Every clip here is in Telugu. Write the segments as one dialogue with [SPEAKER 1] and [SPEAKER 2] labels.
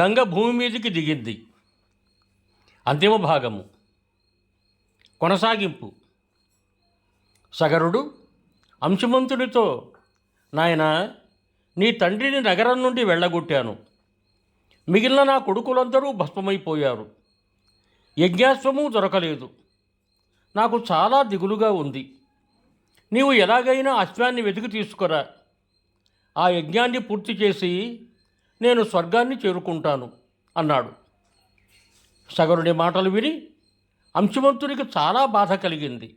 [SPEAKER 1] గంగ భూమి మీదకి దిగింది. అంతిమ భాగము. కొనసాగింపు. సగరుడు అంశమంతుడితో నాయన నీ తండ్రిని నగరం నుండి వెళ్ళగొట్టాను. మిగిలిన నా కొడుకులందరూ భస్మమైపోయారు. యజ్ఞాశ్వము దొరకలేదు. నాకు చాలా దిగులుగా ఉంది. నీవు ఎలాగైనా అశ్వాన్ని వెతికి తీసుకురా. ఆ యజ్ఞాన్ని పూర్తి చేసి నేను స్వర్గాన్ని చేరుకుంటాను అన్నాడు. సగరుడి మాటలు విని అంశుమంతునికి చాలా బాధ కలిగింది.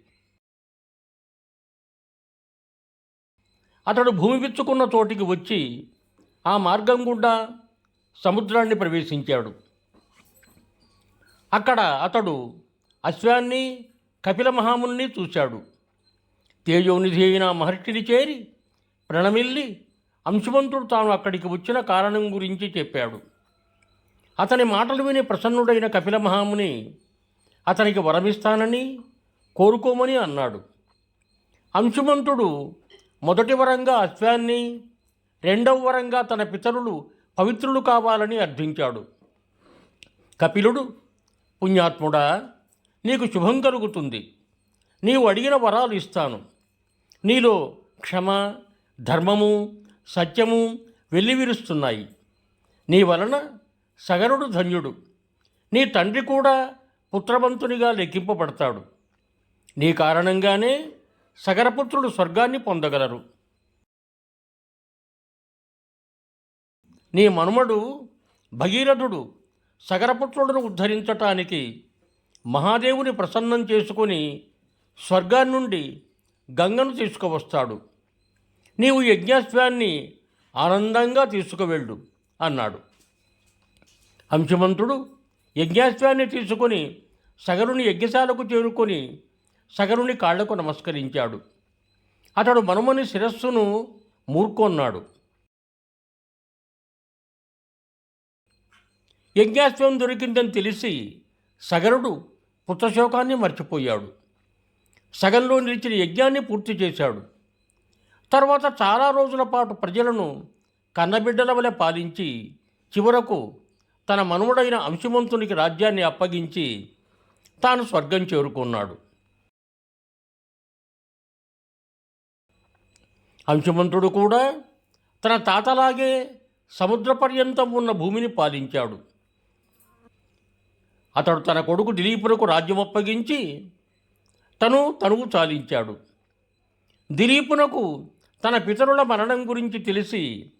[SPEAKER 1] అతడు భూమి విచ్చుకున్న చోటికి వచ్చి ఆ మార్గం గుండా సముద్రాన్ని ప్రవేశించాడు. అక్కడ అతడు అశ్వాన్ని కపిల మహాముని చూశాడు. తేజోనిధి అయిన మహర్షిని చేరి ప్రణమిల్లి అంశుమంతుడు తాను అక్కడికి వచ్చిన కారణం గురించి చెప్పాడు. అతని మాటలు విని ప్రసన్నుడైన కపిల మహాముని అతనికి వరమిస్తానని కోరుకోమని అన్నాడు. అంశుమంతుడు మొదటి వరంగా అశ్వాన్ని రెండవ వరంగా తన పితరులు పవిత్రులు కావాలని అర్థించాడు. కపిలుడు పుణ్యాత్ముడా నీకు శుభం కలుగుతుంది. నీవు అడిగిన వరాలు ఇస్తాను. నీలో క్షమ ధర్మము సత్యము వెల్లివిరుస్తున్నాయి. నీ వలన సగరుడు ధన్యుడు. నీ తండ్రి కూడా పుత్రవంతునిగా లెక్కింపబడతాడు. నీ కారణంగానే సగరపుత్రుడు స్వర్గాన్ని పొందగలరు. నీ మనుమడు భగీరథుడు సగరపుత్రులను ఉద్ధరించటానికి మహాదేవుని ప్రసన్నం చేసుకొని స్వర్గాన్నుండి గంగను తీసుకువస్తాడు. నీవు యజ్ఞాశ్వాన్ని ఆనందంగా తీసుకువెళ్ళు అన్నాడు. అంశుమంతుడు యజ్ఞాశ్వాన్ని తీసుకొని సగరుని యజ్ఞశాలకు చేరుకొని సగరుని కాళ్ళకు నమస్కరించాడు. అతడు మనుమని శిరస్సును మూర్కొన్నాడు. యజ్ఞాశ్వం దొరికిందని తెలిసి సగరుడు పుత్రశోకాన్ని మర్చిపోయాడు. సగంలో నిలిచిన యజ్ఞాన్ని పూర్తి చేశాడు. తర్వాత చాలా రోజుల పాటు ప్రజలను కన్నబిడ్డల వలె పాలించి చివరకు తన మనుమడైన అంశవంతునికి రాజ్యాన్ని అప్పగించి తాను స్వర్గం చేరుకున్నాడు. అంశమంతుడు కూడా తన తాతలాగే సముద్ర పర్యంతం ఉన్న భూమిని పాలించాడు. అతడు తన కొడుకు దిలీపునకు రాజ్యం అప్పగించి తను తనువు చాలించాడు. దిలీపునకు తన పితరుల మరణం గురించి తెలిసి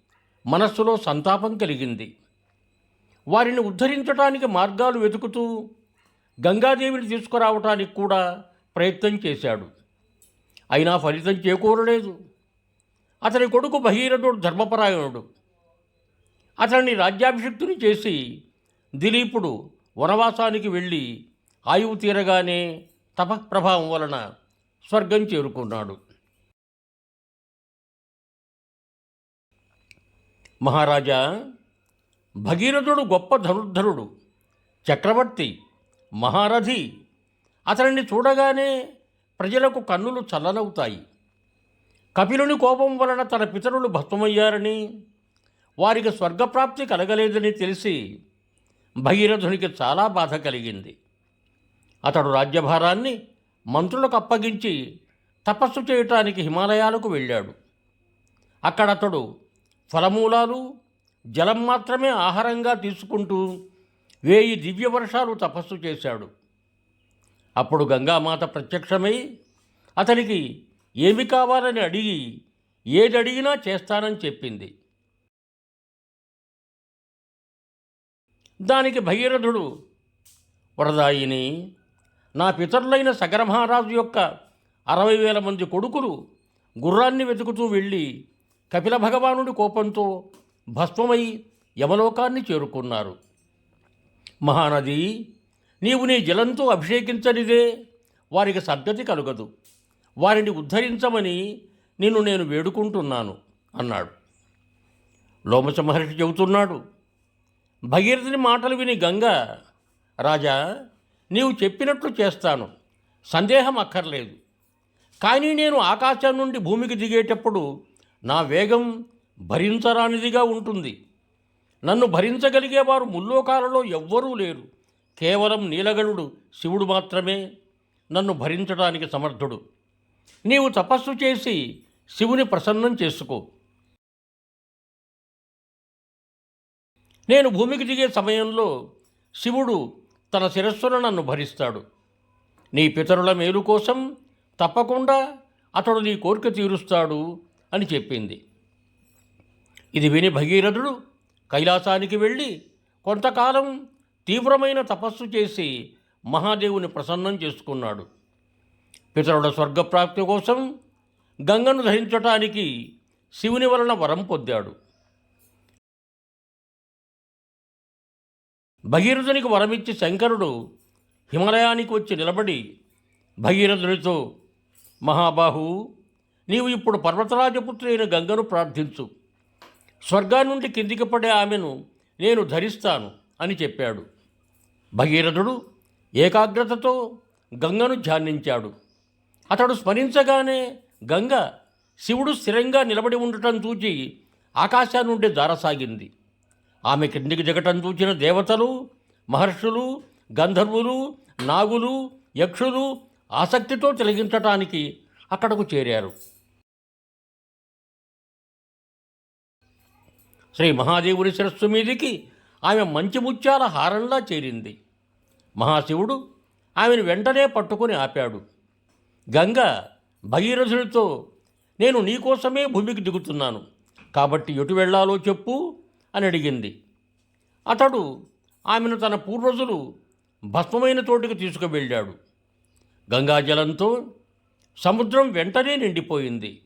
[SPEAKER 1] మనస్సులో సంతాపం కలిగింది. వారిని ఉద్ధరించడానికి మార్గాలు వెతుకుతూ గంగాదేవిని తీసుకురావటానికి కూడా ప్రయత్నం చేశాడు. అయినా ఫలితం చేకూరలేదు. అతని కొడుకు భగీరథుడు ధర్మపరాయణుడు. అతన్ని రాజ్యాభిషిక్తుని చేసి దిలీపుడు వనవాసానికి వెళ్ళి ఆయువు తీరగానే తపఃప్రభావం వలన స్వర్గం చేరుకున్నాడు. మహారాజా భగీరథుడు గొప్ప ధనుర్ధరుడు చక్రవర్తి మహారథి. అతనిని చూడగానే ప్రజలకు కన్నులు చల్లనవుతాయి. కపిలుని కోపం వలన తన పితరులు భస్మమయ్యారని వారికి స్వర్గప్రాప్తి కలగలేదని తెలిసి భగీరథునికి చాలా బాధ కలిగింది. అతడు రాజ్యభారాన్ని మంత్రులకు అప్పగించి తపస్సు చేయటానికి హిమాలయాలకు వెళ్ళాడు. అక్కడ అతడు ఫలమూలాలు జలం మాత్రమే ఆహారంగా తీసుకుంటూ వేయి దివ్య వర్షాలు తపస్సు చేశాడు. అప్పుడు గంగామాత ప్రత్యక్షమై అతనికి ఏమి కావాలని అడిగి ఏది అడిగినా చేస్తానని చెప్పింది. దానికి భగీరథుడు వరదాయిని నా పితరులైన సగరమహారాజు యొక్క అరవై వేల మంది కొడుకులు గుర్రాన్ని వెతుకుతూ వెళ్ళి కపిల భగవానుడి కోపంతో భస్మమై యమలోకాన్ని చేరుకున్నారు. మహానది నీవు నీ జలంతో అభిషేకించనిదే వారికి సద్గతి కలుగదు. వారిని ఉద్ధరించమని నిన్ను నేను వేడుకుంటున్నాను అన్నాడు. లోమచ మహర్షి చెబుతున్నాడు భగీరథుని మాటలు విని గంగ రాజా నీవు చెప్పినట్లు చేస్తాను సందేహం అక్కర్లేదు. కానీ నేను ఆకాశం నుండి భూమికి దిగేటప్పుడు నా వేగం భరించరానిదిగా ఉంటుంది. నన్ను భరించగలిగేవారు ముల్లోకాలలో ఎవ్వరూ లేరు. కేవలం నీలగణుడు శివుడు మాత్రమే నన్ను భరించడానికి సమర్థుడు. నీవు తపస్సు చేసి శివుని ప్రసన్నం చేసుకో. నేను భూమికి దిగే సమయంలో శివుడు తన శిరస్సును నన్ను భరిస్తాడు. నీ పితరుల మేలు కోసం తప్పకుండా అతడు నీ కోరిక తీరుస్తాడు. అని చెప్పింది. ఇది విని భగీరథుడు కైలాసానికి వెళ్ళి కొంతకాలం తీవ్రమైన తపస్సు చేసి మహాదేవుని ప్రసన్నం చేసుకున్నాడు. పితరుడ స్వర్గప్రాప్తి కోసం గంగను ధరించటానికి శివుని వలన వరం పొందాడు. భగీరథునికి వరమిచ్చి శంకరుడు హిమాలయానికి వచ్చి నిలబడి భగీరథునితో మహాబాహు నీవు ఇప్పుడు పర్వతరాజపుత్రైన గంగను ప్రార్థించు. స్వర్గా నుండి కిందికి పడే ఆమెను నేను ధరిస్తాను అని చెప్పాడు. భగీరథుడు ఏకాగ్రతతో గంగను ధ్యానించాడు. అతడు స్మరించగానే గంగ శివుడు స్థిరంగా నిలబడి ఉండటం చూచి ఆకాశా నుండి దారసాగింది ఆమె కిందికి దిగటం చూచిన దేవతలు మహర్షులు గంధర్వులు నాగులు యక్షులు ఆసక్తితో తిలగించటానికి అక్కడకు చేరారు. శ్రీ మహాదేవుని శిరస్సు మీదికి ఆమె మంచి ముత్యాల హారంలా చేరింది. మహాశివుడు ఆమెను వెంటనే పట్టుకొని ఆపాడు. గంగ భగీరథుడితో నేను నీకోసమే భూమికి దిగుతున్నాను. కాబట్టి ఎటు వెళ్ళాలో చెప్పు అని అడిగింది. అతడు ఆమెను తన పూర్వజులు భస్మమైన తోటికి తీసుకువెళ్ళాడు. గంగాజలంతో సముద్రం వెంటనే నిండిపోయింది.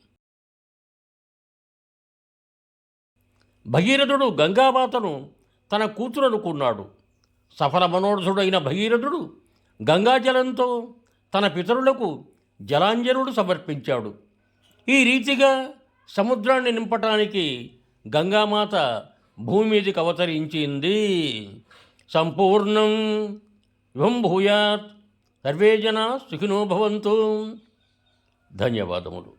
[SPEAKER 1] భగీరథుడు గంగామాతను తన కూతురనుకున్నాడు. సఫల మనోరథుడైన భగీరథుడు గంగాజలంతో తన పితరులకు జలాంజనుడు సమర్పించాడు. ఈ రీతిగా సముద్రాన్ని నింపటానికి గంగామాత భూమి మీదకి అవతరించింది. సంపూర్ణం ఇవం భూయాత్ సర్వే జనా సుఖినో భవంతు. ధన్యవాదములు.